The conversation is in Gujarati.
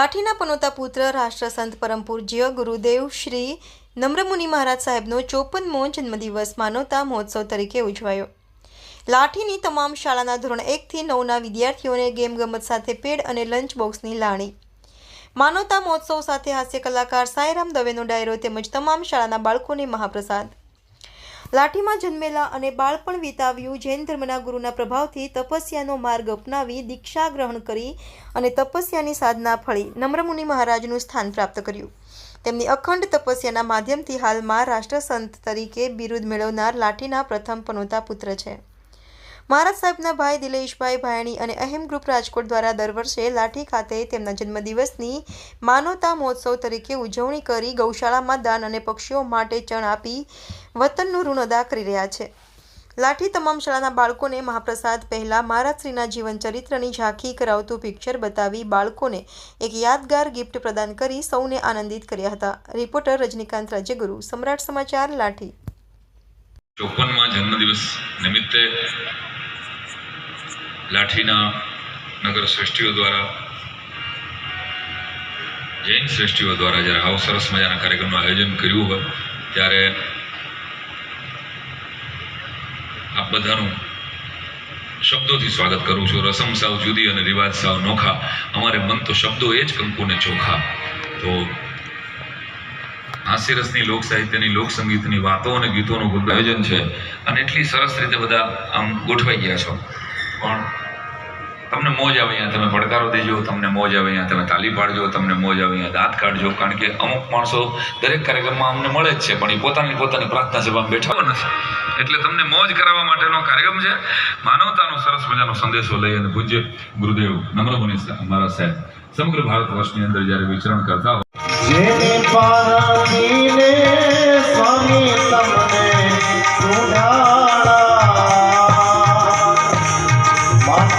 લાઠીના પનોતા પુત્ર રાષ્ટ્રસંત પરમપૂજ્ય ગુરુદેવ શ્રી નમ્રમુનિ મહારાજ સાહેબનો ચોપનમો જન્મદિવસ માનવતા મહોત્સવ તરીકે ઉજવાયો. લાઠીની તમામ શાળાના ધોરણ એકથી નવના વિદ્યાર્થીઓને ગેમ ગમત સાથે પેડ અને લંચ બોક્સની લાણી. માનવતા મહોત્સવ સાથે હાસ્ય કલાકાર સાંઈરામ દવેનો ડાયરો તેમજ તમામ શાળાના બાળકોને મહાપ્રસાદ. લાઠીમાં જન્મેલા અને બાળપણ વિતાવ્યું જૈન ધર્મના ગુરુના પ્રભાવથી તપસ્યાનો માર્ગ અપનાવી દીક્ષા ગ્રહણ કરી અને તપસ્યાની સાધના ફળી નમ્રમુનિ મહારાજનું સ્થાન પ્રાપ્ત કર્યું. તેમની અખંડ તપસ્યાના માધ્યમથી હાલમાં રાષ્ટ્રસંત તરીકે બિરુદ મેળવનાર લાઠીના પ્રથમ પનોતા પુત્ર છે. મહારાજ સાહેબના ભાઈ દિલેશભાઈ ભાયણી અને અહેમ ગ્રુપ રાજકોટ દ્વારા દર વર્ષે લાઠી ખાતે તેમના જન્મદિવસની માનવતા મહોત્સવ તરીકે ઉજવણી કરી ગૌશાળામાં દાન અને પક્ષીઓ માટે ચણ આપી વતનનું ઋણ અદા કરી રહ્યા છે. લાઠી તમામ શાળાના બાળકોને મહાપ્રસાદ પહેલાં મહારાજશ્રીના જીવન ચરિત્રની ઝાંખી કરાવતું પિક્ચર બતાવી બાળકોને એક યાદગાર ગિફ્ટ પ્રદાન કરી સૌને આનંદિત કર્યા હતા. રિપોર્ટર રજનીકાંત રાજ્યગુરુ, સમ્રાટ સમાચાર, લાઠી. ચોપનમાં જન્મદિવસ નિમિત્તે લાઠીના નગર શ્રેષ્ઠીઓ દ્વારા, જૈન શ્રેષ્ઠીઓ દ્વારા જ્યારે આવો સરસ મજાના કાર્યક્રમનું આયોજન કર્યું હોય, ત્યારે આપ બધાનું શબ્દોથી સ્વાગત કરું છું. રસમ સાવ જુદી અને રિવાજ સાવ નોખા. અમારે મન તો શબ્દો એ જ કંકુને ચોખા. તો હાસ્યરસની લોક સાહિત્યની લોક સંગીતની વાતો અને ગીતોનું આયોજન છે. અને એટલી સરસ રીતે બધા આમ ગોઠવાઈ ગયા છો. પણ તમને મોજ આવે અહીંયા તમે પડકારો દેજો તમને મોજ આવે અહીંયા તમે તાલી પાડજો, તમને મોજ આવે અહીંયા દાંત કાઢજો, કારણ કે અમુક માણસો દરેક કાર્યક્રમમાં અમને મળે જ છે, પણ એ પોતાની પોતાની પ્રાર્થના સભામાં બેઠા નથી. એટલે તમને મોજ કરાવવા માટેનો કાર્યક્રમ છે. માનવતાનો સરસ મજાનો સંદેશો લઈ અને પૂજ્ય ગુરુદેવ નમ્ર મુનિ અમારા સાહેબ, સમગ્ર ભારત વર્ષની અંદર જ્યારે વિચરણ કરતા હોય